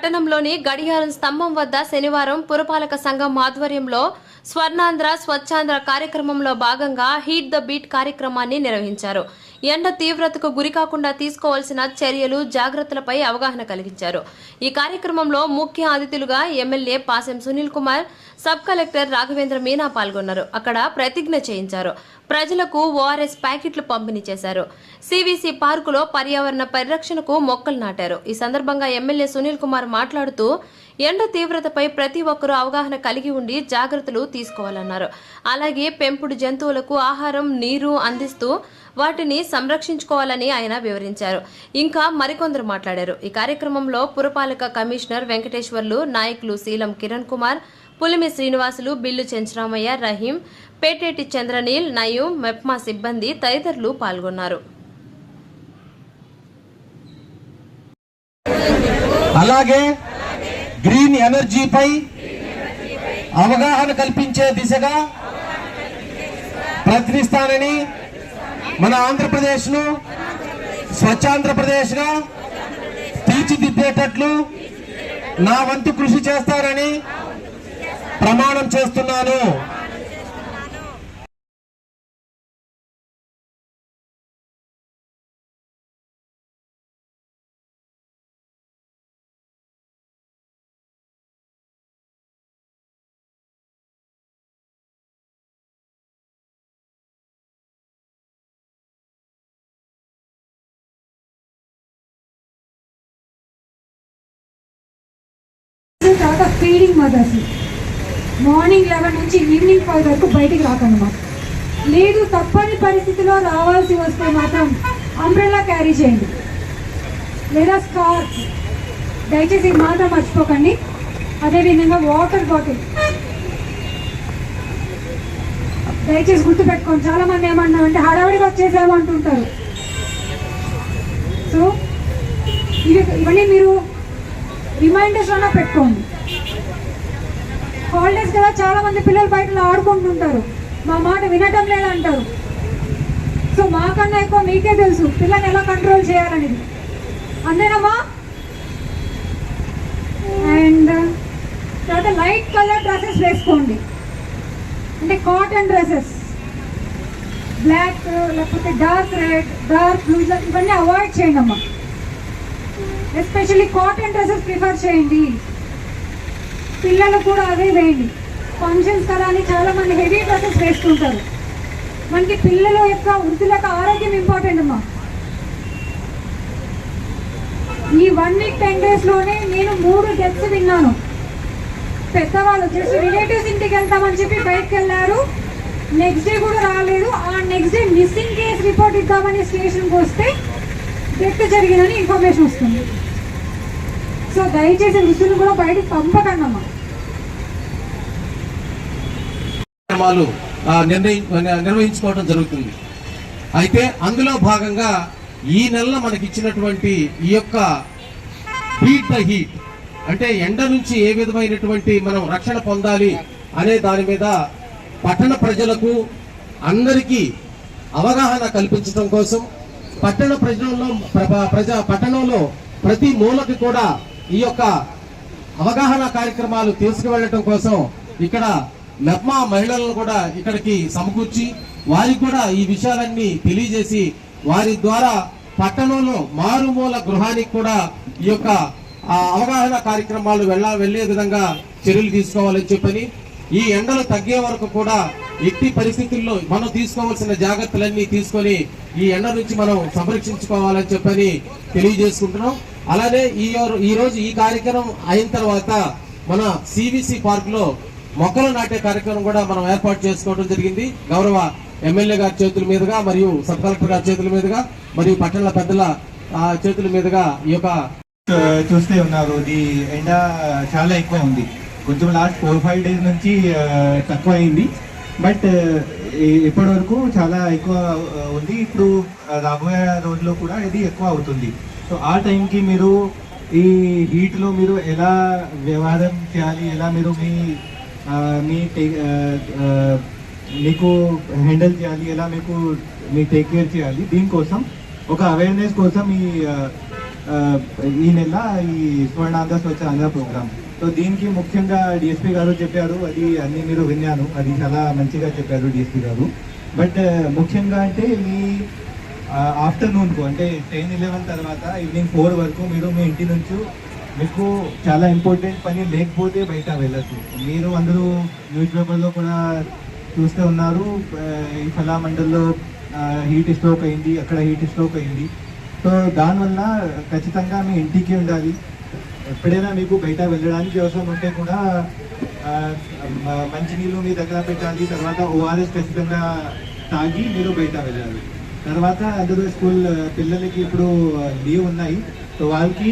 పట్టణంలోని గడియారం స్తంభం వద్ద శనివారం పురపాలక సంఘం ఆధ్వర్యంలో స్వర్ణాంధ్ర స్వచ్ఛాంధ్ర కార్యక్రమంలో భాగంగా హీట్ ద బీట్ కార్యక్రమాన్ని నిర్వహించారు. ఎండ తీవ్రతకు గురికాకుండా తీసుకోవాల్సిన చర్యలు జాగ్రత్తలపై అవగాహన కలిగించారు. ఈ కార్యక్రమంలో ముఖ్య అతిథులుగా MLA Pasem Sunil Kumar sub collector Raghavendra Meena పాల్గొన్నారు. అక్కడ ప్రతిజ్ఞ చేయించారు. ప్రజలకు ఓఆర్ఎస్ ప్యాకెట్లు పంపిణీ చేశారు. సివిసి పార్కులో పర్యావరణ పరిరక్షణకు మొక్కలు నాటారు. ఈ సందర్భంగా ఎమ్మెల్యే సునీల్ కుమార్ మాట్లాడుతూ ఎండ తీవ్రతపై ప్రతి ఒక్కరూ అవగాహన కలిగి ఉండి జాగ్రత్తలు తీసుకోవాలన్నారు. అలాగే పెంపుడు జంతువులకు ఆహారం నీరు అందిస్తూ వాటిని సంరక్షించుకోవాలని ఆయన వివరించారు. ఇంకా మరికొందరు మాట్లాడారు. ఈ కార్యక్రమంలో పురపాలక కమిషనర్ వెంకటేశ్వర్లు నాయకులు శీలం కిరణ్ కుమార్ పులిమి శ్రీనివాసులు బిల్లు చెంచరామయ్య రహీం పేటేటి చంద్రనీల్ నయూం మెప్మా సిబ్బంది తదితరులు పాల్గొన్నారు. అలాగే గ్రీన్ ఎనర్జీపై అవగాహన కల్పించే దిశగా ప్రయత్నిస్తానని మన ఆంధ్రప్రదేశ్ను స్వచ్ఛాంధ్రప్రదేశ్గా తీర్చిదిద్దేటట్లు నా వంతు కృషి చేస్తారని ప్రమాణం చేస్తున్నాను. తర్వాత ఫీడింగ్ మదర్స్. మార్నింగ్ లెవెన్ నుంచి ఈవినింగ్ ఫైవ్ వరకు బయటికి రాకన్నమాట. లేదు తప్పని పరిస్థితిలో రావాల్సి వస్తే మాత్రం అంబ్రెల్లా క్యారీ చేయండి. లేదా స్కార్ఫ్ దయచేసి మాత్రం మర్చిపోకండి. అదేవిధంగా వాటర్ బాటిల్ దయచేసి గుర్తుపెట్టుకోండి. చాలా మంది ఏమన్నామంటే హడావిడిగా వచ్చేసాము అంటుంటారు. సో ఇవి ఇవన్నీ మీరు రిమైండర్స్ అన్నా పెట్టుకోండి. హాలిడేస్ కదా చాలా మంది పిల్లలు బయట ఆడుకుంటుంటారు. మా మాట వినటం లేదంటారు. సో మాకన్నా ఎక్కువ మీకే తెలుసు పిల్లని ఎలా కంట్రోల్ చేయాలనేది. అందేనమ్మా అండ్ తర్వాత లైట్ కలర్ డ్రెస్సెస్ వేసుకోండి. అంటే కాటన్ డ్రెస్సెస్ బ్లాక్ లేకపోతే డార్క్ రెడ్ డార్క్ బ్లూ ఇవన్నీ అవాయిడ్ చేయండి అమ్మా ఎస్పెషల్లీ కాటన్ డ్రెస్సెస్ ప్రిఫర్ చేయండి. పిల్లలు కూడా అదే వేయండి. ఫంక్షన్స్ కదా అని చాలా మంది హెవీ డ్రెస్సెస్ వేసుకుంటారు మనకి పిల్లల యొక్క వృద్ధులకు ఆరోగ్యం ఇంపార్టెంట్ అమ్మా. ఈ వన్ వీక్ టెన్ డేస్లోనే నేను మూడు డెత్స్ విన్నాను. పెద్దవాళ్ళు జస్ట్ రిలేటివ్స్ ఇంటికి వెళ్తామని చెప్పి బయటకు వెళ్ళారు. నెక్స్ట్ డే కూడా రాలేదు. ఆ next day missing case report ఇద్దామని స్టేషన్కి వస్తే డెత్ జరిగిందని ఇన్ఫర్మేషన్ వస్తుంది. సో దయచేసి వృద్ధులు కూడా బయటకు పంపకండి అమ్మా కార్యక్రమాలు నిర్వహించుకోవడం జరుగుతుంది. అయితే అందులో భాగంగా ఈ నెలలో మనకి ఇచ్చినటువంటి ఈ యొక్క హీట్ ద హీట్ అంటే ఎండ నుంచి ఏ విధమైనటువంటి మనం రక్షణ పొందాలి అనే దాని మీద పట్టణ ప్రజలకు అందరికీ అవగాహన కల్పించడం కోసం పట్టణ ప్రజల్లో ప్ర- ప్రజా పట్టణంలో ప్రతి మూలకి కూడా ఈ యొక్క అవగాహన కార్యక్రమాలు తీసుకువెళ్ళటం కోసం ఇక్కడ మెప్మా మహిళలను కూడా ఇక్కడికి సమకూర్చి వారికి కూడా ఈ విషయాలన్నీ తెలియజేసి వారి ద్వారా పట్టణంలో మారుమూల గృహానికి కూడా ఈ యొక్క అవగాహన కార్యక్రమాలు వెళ్ళ వెళ్ళే విధంగా చర్యలు తీసుకోవాలని చెప్పని ఈ ఎండలు తగ్గే వరకు కూడా ఎట్టి పరిస్థితుల్లో మనం తీసుకోవాల్సిన జాగ్రత్తలన్నీ తీసుకొని ఈ ఎండ నుంచి మనం సంరక్షించుకోవాలని చెప్పని తెలియజేసుకుంటున్నాం. అలానే ఈ ఈ రోజు ఈ కార్యక్రమం అయిన తర్వాత మన సివిసి పార్క్లో మొక్కలు నాటే కార్యక్రమం కూడా మనం ఏర్పాటు చేసుకోవడం జరిగింది. గౌరవ ఎమ్మెల్యే గారి చేతుల మీదుగా మరియు సబ్ కలెక్టర్ గారి చేతుల మీదుగా మరియు పట్టణ పెద్దల చేతుల మీదుగా ఈ యొక్క చూస్తే ఉన్నారు. ఇది ఎండ చాలా ఎక్కువ ఉంది. కొంచెం లాస్ట్ ఫోర్ ఫైవ్ డేస్ నుంచి తక్కువ అయింది బట్ ఇప్పటి వరకు చాలా ఎక్కువ ఉంది. ఇప్పుడు రాబోయే రోజుల్లో కూడా ఇది ఎక్కువ అవుతుంది. సో ఆ టైంకి మీరు ఈ హీట్లో మీరు ఎలా వ్యవహారం చేయాలి? ఎలా మీరు మీ మీ టే- మీకు హ్యాండిల్ చేయాలి? ఎలా మీకు మీ టేక్ కేర్ చేయాలి? దీనికోసం ఒక అవేర్నెస్ కోసం ఈ ఈ నెల ఈ స్వర్ణాంధ్ర స్వచ్ఛ ఆంధ్ర ప్రోగ్రామ్ సో దీనికి ముఖ్యంగా డిఎస్పీ గారు చెప్పారు అది అన్ని మీరు విన్నాను అది చాలా మంచిగా చెప్పారు డిఎస్పీ గారు. బట్ ముఖ్యంగా అంటే మీ ఆఫ్టర్నూన్కు అంటే టెన్ ఇలెవెన్ తర్వాత ఈవినింగ్ ఫోర్ వరకు మీరు మీ ఇంటి నుంచి మీకు చాలా ఇంపార్టెంట్ పని లేకపోతే బయట వెళ్ళచ్చు. మీరు అందరూ న్యూస్ పేపర్లో కూడా చూస్తూ ఉన్నారు. ఈ ఫలా మండల్లో హీట్ స్ట్రోక్ అయింది అక్కడ హీట్ స్ట్రోక్ అయింది. సో దానివల్ల ఖచ్చితంగా మీ ఇంటికి ఉండాలి. ఎప్పుడైనా మీకు బయట వెళ్ళడానికి అవసరం ఉంటే కూడా మంచినీళ్ళు మీ దగ్గర పెట్టాలి. తర్వాత ఓఆర్ఎస్ ఖచ్చితంగా తాగి మీరు బయట వెళ్ళాలి. తర్వాత అందరూ స్కూల్ uh, పిల్లలకి ఇప్పుడు uh, లీవ్ ఉన్నాయి. సో వాళ్ళకి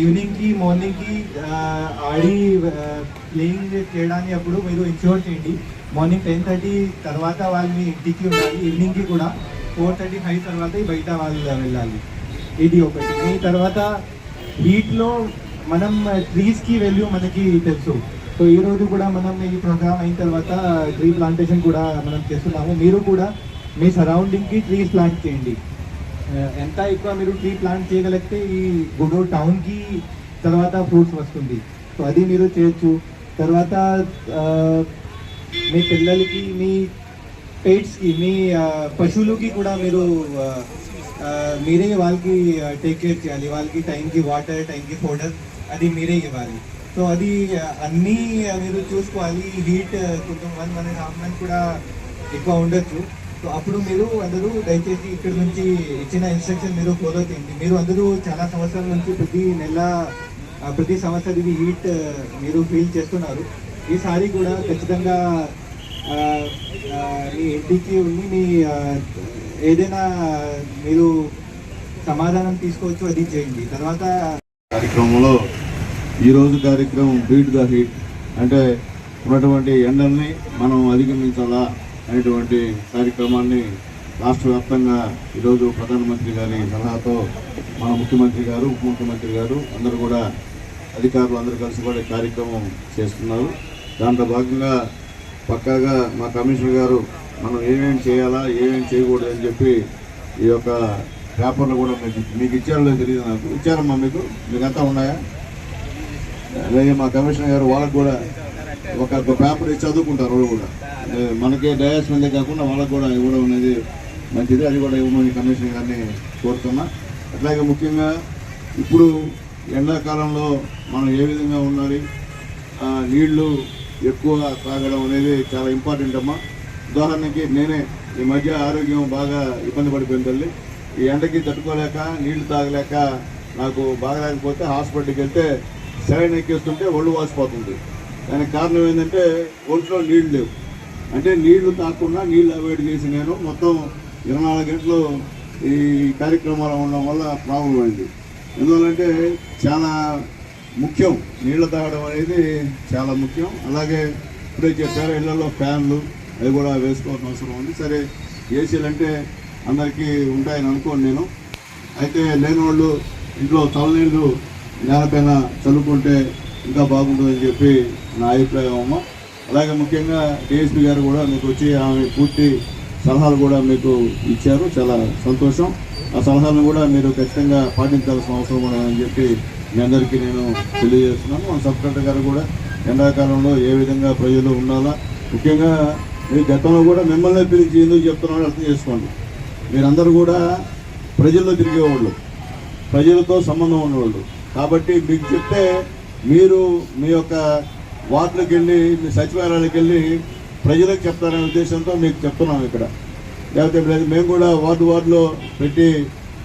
ఈవినింగ్కి మార్నింగ్కి uh, ఆడి ప్లేయింగ్ చేయడానికి అప్పుడు మీరు ఇన్షూర్ చేయండి. మార్నింగ్ టెన్ థర్టీ తర్వాత వాళ్ళని ఇంటికి ఉండాలి. ఈవినింగ్కి కూడా ఫోర్ థర్టీ ఫైవ్ తర్వాత బయట వాళ్ళు వెళ్ళాలి. ఇది ఒకటి. ఈ తర్వాత హీట్లో మనం ట్రీస్కి వాల్యూ మనకి తెలుసు. సో ఈ రోజు కూడా మనం ఈ ప్రోగ్రామ్ అయిన తర్వాత ట్రీ ప్లాంటేషన్ కూడా మనం చేస్తున్నాము. మీరు కూడా మీ సరౌండింగ్కి ట్రీస్ ప్లాంట్ చేయండి. Uh, ఎంత ఎక్కువ మీరు ట్రీ ప్లాంట్ చేయగలిగితే ఈ గుంటూరు టౌన్కి తర్వాత ఫ్రూట్స్ వస్తుంది. సో అది మీరు చేయొచ్చు. తర్వాత uh, మీ పిల్లలకి మీ పెయిట్స్కి మీ uh, పశువులకి కూడా మీరు మీరే వాళ్ళకి టేక్ కేర్ చేయాలి. వాళ్ళకి టైంకి వాటర్ టైంకి ఫోడర్ అది మీరే ఇవ్వాలి. సో అది అన్నీ మీరు చూసుకోవాలి. హీట్ కొంచెం వన్ వన్ హాఫ్ మంత్ కూడా ఎక్కువ ఉండొచ్చు. సో అప్పుడు మీరు అందరూ దయచేసి ఇక్కడ నుంచి ఇచ్చిన ఇన్స్ట్రక్షన్ మీరు ఫాలో చేయండి. మీరు అందరూ చాలా సంవత్సరాల నుంచి ప్రతి నెల ప్రతి సంవత్సరం ఇది హీట్ మీరు ఫీల్ చేస్తున్నారు. ఈసారి కూడా ఖచ్చితంగా మీ ఇంటికి ఉండి మీ ఏదైనా మీరు సమాధానం తీసుకోవచ్చు అది చేయండి. తర్వాత కార్యక్రమంలో ఈరోజు కార్యక్రమం బీట్ ద హీట్ అంటే ఉన్నటువంటి ఎండల్ని మనం అధిగమించాలా? అనేటువంటి కార్యక్రమాన్ని రాష్ట్ర వ్యాప్తంగా ఈరోజు ప్రధానమంత్రి గారి సలహాతో మన ముఖ్యమంత్రి గారు ఉప ముఖ్యమంత్రి గారు అందరూ కూడా అధికారులు అందరూ కలిసి కూడా కార్యక్రమం చేస్తున్నారు. దాంట్లో భాగంగా పక్కాగా మా కమిషనర్ గారు మనం ఏమేమి చేయాలా ఏమేమి చేయకూడదు అని చెప్పి ఈ యొక్క పేపర్లు కూడా మీకు మీకు ఇచ్చారో తెలియదు నాకు. ఇచ్చారమ్మా మీకు? మీకు అంతా ఉన్నాయా? అలాగే మా కమిషనర్ గారు వాళ్ళకు కూడా ఒక పేపర్ చదువుకుంటారు వాళ్ళు కూడా. మనకే డయాస్ మీదే కాకుండా వాళ్ళకు కూడా ఇవ్వడం అనేది మంచిది. అది కూడా ఇవ్వమని కమిషన్ గారిని కోరుతున్నా. అట్లాగే ముఖ్యంగా ఇప్పుడు ఎండాకాలంలో మనం ఏ విధంగా ఉండాలి? నీళ్ళు ఎక్కువ తాగడం అనేది చాలా ఇంపార్టెంట్ అమ్మా. ఉదాహరణకి నేనే ఈ మధ్య ఆరోగ్యం బాగా ఇబ్బంది పడిపోయింది తల్లి. ఈ ఎండకి తట్టుకోలేక నీళ్ళు తాగలేక నాకు బాగలేకపోతే హాస్పిటల్కి వెళ్తే సెలైన్ ఎక్కేస్తుంటే ఒళ్ళు వాసిపోతుంది. దానికి కారణం ఏంటంటే ఒంట్లో నీళ్ళు లేవు. అంటే నీళ్ళు తాకుండా నీళ్ళు అవాయిడ్ చేసి నేను మొత్తం ఇరవై నాలుగు గంటలు ఈ కార్యక్రమాలు ఉండడం వల్ల ప్రాబ్లం అయింది. ఎందువల్లంటే చాలా ముఖ్యం. నీళ్ళు తాగడం అనేది చాలా ముఖ్యం. అలాగే ఇప్పుడే చెప్పారు ఇళ్ళలో ఫ్యాన్లు అవి కూడా వేసుకోవాల్సిన అవసరం ఉంది. సరే ఏసీలు అంటే అందరికీ ఉంటాయని అనుకోను నేను. అయితే లేని వాళ్ళు ఇంట్లో తలనీళ్ళు నేలపైన చల్లుకుంటే ఇంకా బాగుంటుందని చెప్పి నా అభిప్రాయం అమ్మ. అలాగే ముఖ్యంగా డిఎస్పీ గారు కూడా మీకు వచ్చి ఆమె పూర్తి సలహాలు కూడా మీకు ఇచ్చారు. చాలా సంతోషం. ఆ సలహాలను కూడా మీరు ఖచ్చితంగా పాటించాల్సిన అవసరం కూడా అని చెప్పి మీ అందరికీ నేను తెలియజేస్తున్నాను. మన సబ్ కలెక్టర్ గారు కూడా ఎండాకాలంలో ఏ విధంగా ప్రజలు ఉండాలా ముఖ్యంగా మీ గతంలో కూడా మిమ్మల్ని పిలిచి ఎందుకు చెప్తున్నారో అర్థం చేసుకోండి. మీరందరూ కూడా ప్రజల్లో తిరిగేవాళ్ళు ప్రజలతో సంబంధం ఉన్నవాళ్ళు. కాబట్టి మీకు చెప్తే మీరు మీ యొక్క వార్డులకు వెళ్ళి మీ సచివాలయాలకు వెళ్ళి ప్రజలకు చెప్తారనే ఉద్దేశంతో మీకు చెప్తున్నాం ఇక్కడ. లేకపోతే మేము కూడా వార్డు వార్డులో పెట్టి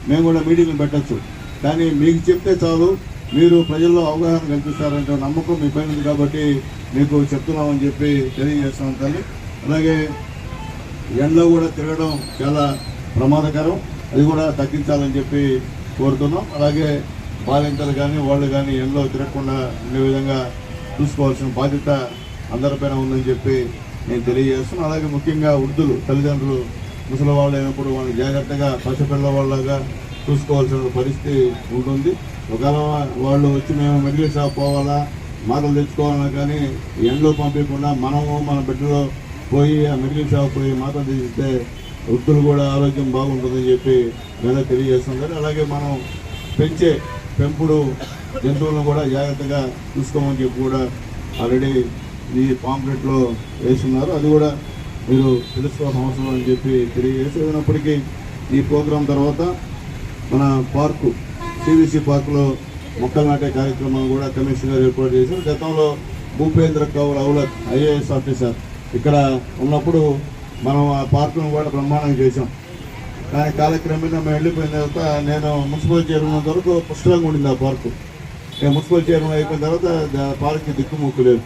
మేము కూడా మీటింగ్లు పెట్టచ్చు. కానీ మీకు చెప్తే చాలు మీరు ప్రజల్లో అవగాహన కల్పిస్తారంటే నమ్మకం మీ పైన కాబట్టి మీకు చెప్తున్నామని చెప్పి తెలియజేస్తున్నాం తల్లి. అలాగే ఎండలో కూడా తిరగడం చాలా ప్రమాదకరం. అది కూడా తగ్గించాలని చెప్పి కోరుతున్నాం. అలాగే బాలింతలు కానీ వాళ్ళు కానీ ఎండలో తిరగకుండా ఉండే విధంగా చూసుకోవాల్సిన బాధ్యత అందరిపైన ఉందని చెప్పి నేను తెలియజేస్తున్నాను అలాగే ముఖ్యంగా వృద్ధులు తల్లిదండ్రులు ముసలి వాళ్ళు అయినప్పుడు వాళ్ళని జాగ్రత్తగా పసిపిల్ల వాళ్ళగా చూసుకోవాల్సిన పరిస్థితి ఉంటుంది. ఒకవేళ వాళ్ళు వచ్చి మేము మెడికల్ షాప్ పోవాలా మాటలు తెచ్చుకోవాలన్నా కానీ ఎండలో పంపించకుండా మనము మన బిడ్డలో పోయి ఆ మెడికల్ షాప్ పోయి మాటలు తెచ్చిస్తే వృద్ధులు కూడా ఆరోగ్యం బాగుంటుందని చెప్పి నేను తెలియజేస్తున్నాను. అలాగే మనం పెంచే పెంపుడు జంతువులను కూడా జాగ్రత్తగా చూసుకోమని చెప్పి కూడా ఆల్రెడీ ఈ పాంప్లెట్లో వేస్తున్నారు. అది కూడా మీరు తెలుసుకోవాల్సిన అవసరం అని చెప్పి తెలియజేసినప్పటికీ ఈ ప్రోగ్రాం తర్వాత మన పార్కు సిబిసి పార్కులో మొక్కలు నాటే కార్యక్రమం కూడా కమిషనర్ ఏర్పాటు చేశారు. గతంలో భూపేంద్ర కౌర్ అవులత్ ఐఏఎస్ ఆఫీసర్ ఇక్కడ ఉన్నప్పుడు మనం ఆ పార్కును కూడా బ్రహ్మాండంగా చేశాం. కానీ కాలక్రమేణా మేము వెళ్ళిపోయిన తర్వాత నేను మున్సిపల్ చైర్మన్ వరకు పుష్కలంగా ఉండింది ఆ పార్కు. మున్సిపల్ చైర్మన్ అయిపోయిన తర్వాత పార్క్కి దిక్కుముక్కు లేదు